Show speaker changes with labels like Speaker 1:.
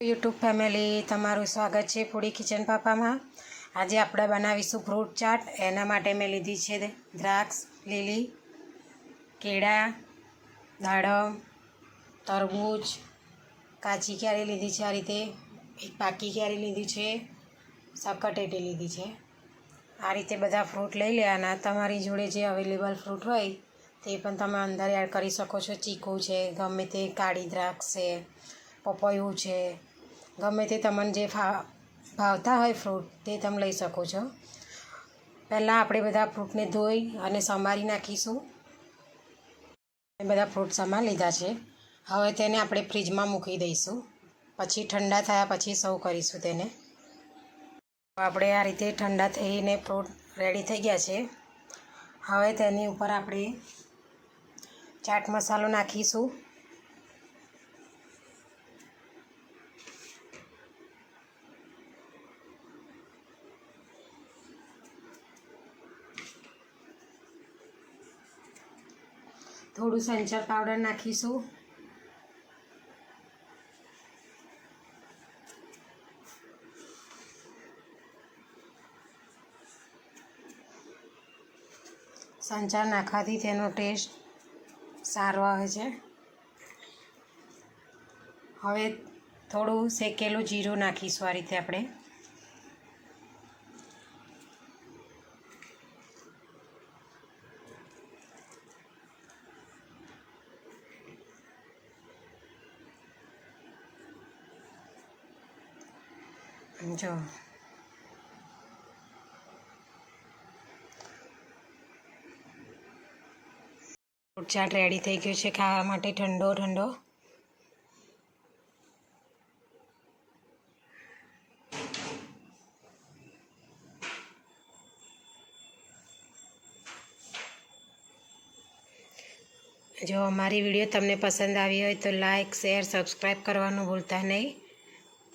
Speaker 1: YouTube family, તમારું સ્વાગત છે ફૂડી કિચન પાપામાં. આજે આપણે બનાવીશું ફ્રૂટ ચાટ. એના માટે મેં લીધી છે દ્રાક્ષ, લીલી, કેળા, દાડમ, તરબૂચ. કાચી ક્યારે લીધી છે આ રીતે? એક પાકી ક્યારે લીધી છે? સકટેટી લીધી છે. આ રીતે બધા ફ્રૂટ લઈ લેવાના તમારી જોડે જે અવેલેબલ ફ્રૂટ હોય, તે પણ તમે અંદર એડ કરી શકો છો. ચીકુ છે, ગમે તે કાળી દ્રાક્ષ છે, પપૈયું છે ગમે તે તમને જે ભાવતા હોય ફ્રૂટ તે તમે લઈ શકો છો. પહેલાં આપણે બધા ફ્રૂટને ધોઈ અને સમારી નાખીશું. બધા ફ્રૂટ સમા લીધા છે. હવે તેને આપણે ફ્રીજમાં મૂકી દઈશું. પછી ઠંડા થયા પછી સર્વ કરીશું તેને. આપણે આ રીતે ઠંડા થઈને ફ્રૂટ રેડી થઈ ગયા છે. હવે તેની ઉપર આપણે ચાટ મસાલો નાખીશું. થોડું સંચર પાવડર નાખીશું. સંચાર નાખવાથી તેનો ટેસ્ટ સારો આવે છે. હવે થોડું શેકેલું જીરું નાખીશું આ રીતે આપણે. જો. ચાટ રેડી થઈ ગયો છે ખાવા માટે, ઠંડો ઠંડો. જો અમારી વીડિયો તમને પસંદ આવી હોય તો લાઇક શેર સબસ્ક્રાઈબ કરવાનું ભૂલતા નહીં.